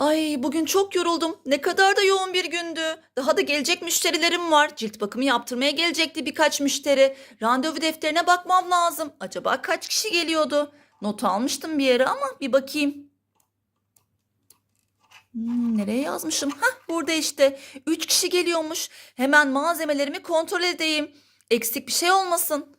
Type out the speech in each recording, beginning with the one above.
Ay bugün çok yoruldum. Ne kadar da yoğun bir gündü. Daha da gelecek müşterilerim var. Cilt bakımı yaptırmaya gelecekti birkaç müşteri. Randevu defterine bakmam lazım. Acaba kaç kişi geliyordu? Not almıştım bir yere ama bir bakayım. Hmm, nereye yazmışım? Hah burada işte. Üç kişi geliyormuş. Hemen malzemelerimi kontrol edeyim. Eksik bir şey olmasın.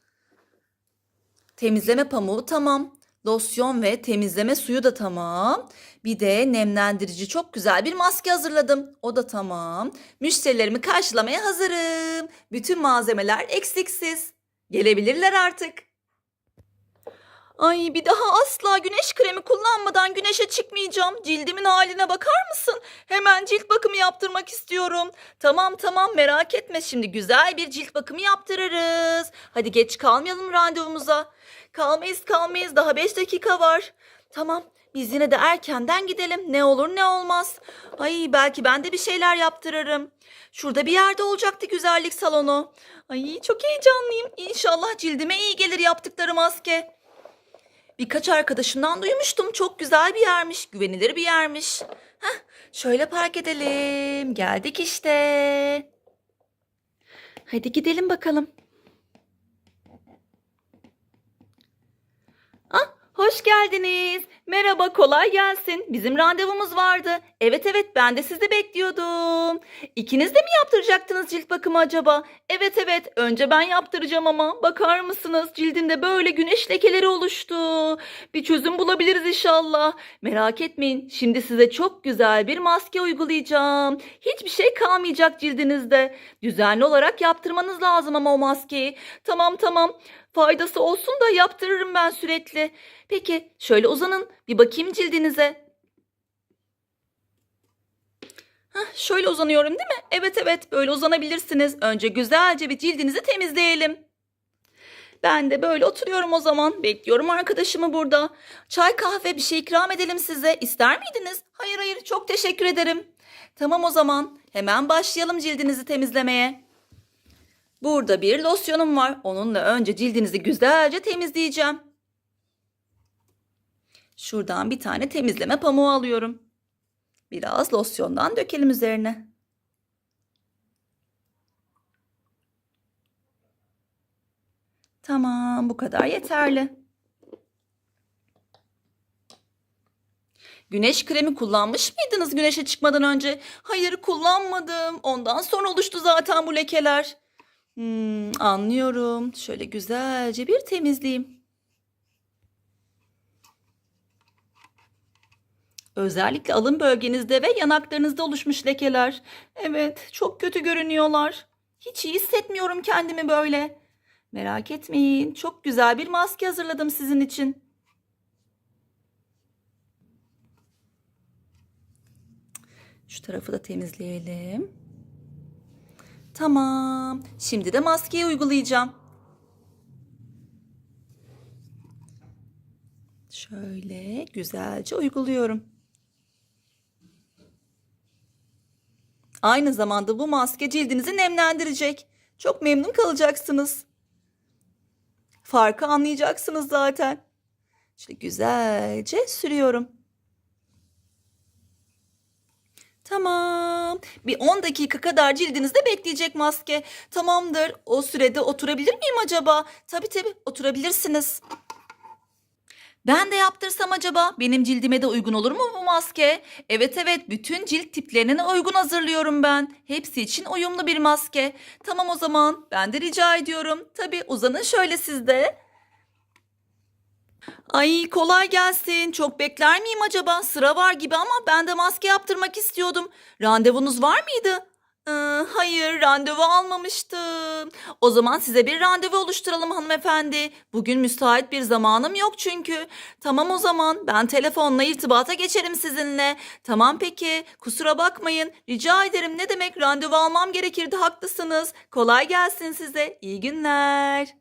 Temizleme pamuğu tamam. Losyon ve temizleme suyu da tamam. Bir de nemlendirici çok güzel bir maske hazırladım. O da tamam. Müşterilerimi karşılamaya hazırım. Bütün malzemeler eksiksiz. Gelebilirler artık. Ay bir daha asla güneş kremi kullanmadan güneşe çıkmayacağım. Cildimin haline bakar mısın? Hemen cilt bakımı yaptırmak istiyorum. Tamam tamam merak etme şimdi güzel bir cilt bakımı yaptırırız. Hadi geç kalmayalım randevumuza. Kalmayız kalmayız daha 5 dakika var. Tamam biz yine de erkenden gidelim. Ne olur ne olmaz. Ay belki ben de bir şeyler yaptırırım. Şurada bir yerde olacaktı güzellik salonu. Ay çok heyecanlıyım. İnşallah cildime iyi gelir yaptıkları maske. Birkaç arkadaşımdan duymuştum. Çok güzel bir yermiş, güvenilir bir yermiş. Heh, şöyle park edelim. Geldik işte. Hadi gidelim bakalım. Hoş geldiniz. Merhaba, kolay gelsin. Bizim randevumuz vardı. Evet evet, ben de sizi bekliyordum. İkiniz de mi yaptıracaktınız cilt bakımı acaba? Evet evet, önce ben yaptıracağım ama bakar mısınız cildimde böyle güneş lekeleri oluştu. Bir çözüm bulabiliriz inşallah. Merak etmeyin, şimdi size çok güzel bir maske uygulayacağım. Hiçbir şey kalmayacak cildinizde. Düzenli olarak yaptırmanız lazım ama o maskeyi. Tamam tamam. Faydası olsun da yaptırırım ben sürekli. Peki şöyle uzanın bir bakayım cildinize. Hah, şöyle uzanıyorum değil mi? Evet evet böyle uzanabilirsiniz. Önce güzelce bir cildinizi temizleyelim. Ben de böyle oturuyorum o zaman. Bekliyorum arkadaşımı burada. Çay kahve bir şey ikram edelim size. İster miydiniz? Hayır hayır çok teşekkür ederim. Tamam o zaman hemen başlayalım cildinizi temizlemeye. Burada bir losyonum var. Onunla önce cildinizi güzelce temizleyeceğim. Şuradan bir tane temizleme pamuğu alıyorum. Biraz losyondan dökelim üzerine. Tamam, bu kadar yeterli. Güneş kremi kullanmış mıydınız güneşe çıkmadan önce? Hayır, kullanmadım. Ondan sonra oluştu zaten bu lekeler. Hmm, anlıyorum. Şöyle güzelce bir temizleyeyim. Özellikle alın bölgenizde ve yanaklarınızda oluşmuş lekeler. Evet, çok kötü görünüyorlar. Hiç iyi hissetmiyorum kendimi böyle. Merak etmeyin, çok güzel bir maske hazırladım sizin için. Şu tarafı da temizleyelim. Tamam. Şimdi de maskeyi uygulayacağım. Şöyle güzelce uyguluyorum. Aynı zamanda bu maske cildinizi nemlendirecek. Çok memnun kalacaksınız. Farkı anlayacaksınız zaten. Şöyle güzelce sürüyorum. Tamam. Bir 10 dakika kadar cildinizde bekleyecek maske. Tamamdır. O sürede oturabilir miyim acaba? Tabii tabii oturabilirsiniz. Ben de yaptırsam acaba benim cildime de uygun olur mu bu maske? Evet evet bütün cilt tiplerine uygun hazırlıyorum ben. Hepsi için uyumlu bir maske. Tamam o zaman ben de rica ediyorum. Tabii uzanın şöyle sizde. Ay kolay gelsin. Çok bekler miyim acaba? Sıra var gibi ama ben de maske yaptırmak istiyordum. Randevunuz var mıydı? Ee, hayır, randevu almamıştım. O zaman size bir randevu oluşturalım hanımefendi. Bugün müsait bir zamanım yok çünkü. Tamam o zaman ben telefonla irtibata geçerim sizinle. Tamam peki, kusura bakmayın. Rica ederim ne demek randevu almam gerekirdi haklısınız. Kolay gelsin size. İyi günler.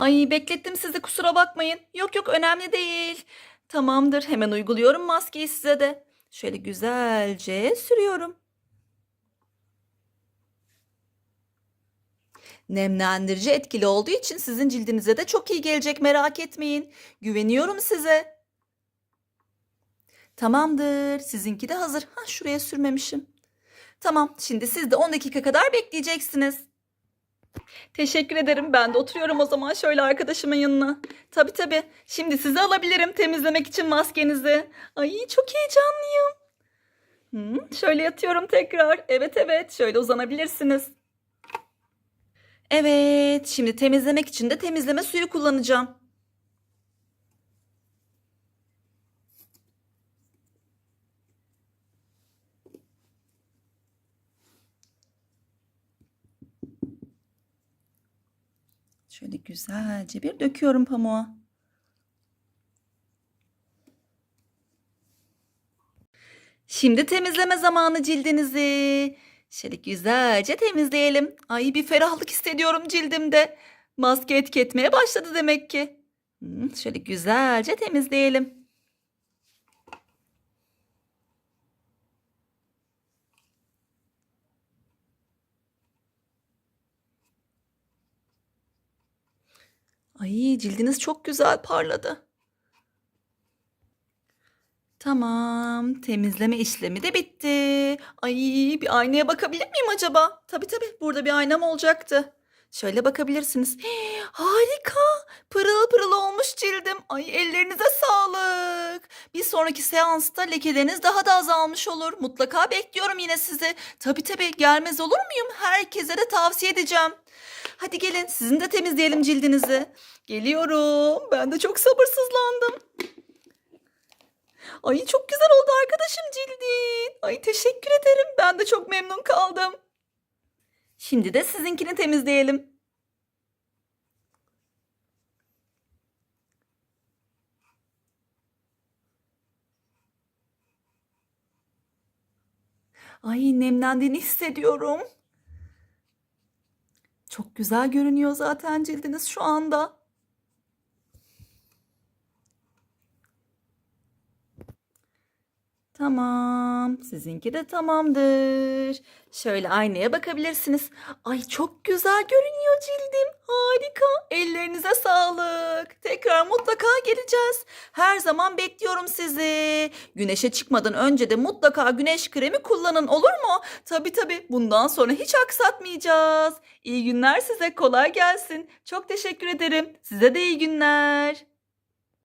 Ay beklettim sizi kusura bakmayın. Yok yok önemli değil. Tamamdır hemen uyguluyorum maskeyi size de. Şöyle güzelce sürüyorum. Nemlendirici etkili olduğu için sizin cildinize de çok iyi gelecek merak etmeyin. Güveniyorum size. Tamamdır. Sizinki de hazır. Ha, şuraya sürmemişim. Tamam. Şimdi siz de 10 dakika kadar bekleyeceksiniz. Teşekkür ederim. Ben de oturuyorum o zaman şöyle arkadaşımın yanına. Tabii tabii. Şimdi sizi alabilirim temizlemek için maskenizi. Ay çok heyecanlıyım. Hı, şöyle yatıyorum tekrar. Evet evet. Şöyle uzanabilirsiniz. Evet. Şimdi temizlemek için de temizleme suyu kullanacağım. Şöyle güzelce bir döküyorum pamuğa. Şimdi temizleme zamanı cildinizi. Şöyle güzelce temizleyelim. Ay bir ferahlık hissediyorum cildimde. Maske etki etmeye başladı demek ki. Şöyle güzelce temizleyelim. Ay cildiniz çok güzel parladı. Tamam, temizleme işlemi de bitti. Ay, bir aynaya bakabilir miyim acaba? Tabii tabii, burada bir aynam olacaktı. Şöyle bakabilirsiniz. Hii, harika, pırıl pırıl olmuş cildim. Ay, ellerinize sağlık. Bir sonraki seansta lekeleriniz daha da azalmış olur. Mutlaka bekliyorum yine sizi. Tabii tabii, gelmez olur muyum? Herkese de tavsiye edeceğim. Hadi gelin, sizin de temizleyelim cildinizi. Geliyorum. Ben de çok sabırsızlandım. Ay çok güzel oldu arkadaşım cildin. Ay teşekkür ederim. Ben de çok memnun kaldım. Şimdi de sizinkini temizleyelim. Ay nemlendiğini hissediyorum. Çok güzel görünüyor zaten cildiniz şu anda. Tamam. Sizinki de tamamdır. Şöyle aynaya bakabilirsiniz. Ay çok güzel görünüyor cildim. Harika. Ellerinize sağlık. Tekrar mutlaka geleceğiz. Her zaman bekliyorum sizi. Güneşe çıkmadan önce de mutlaka güneş kremi kullanın olur mu? Tabii tabii. Bundan sonra hiç aksatmayacağız. İyi günler size. Kolay gelsin. Çok teşekkür ederim. Size de iyi günler.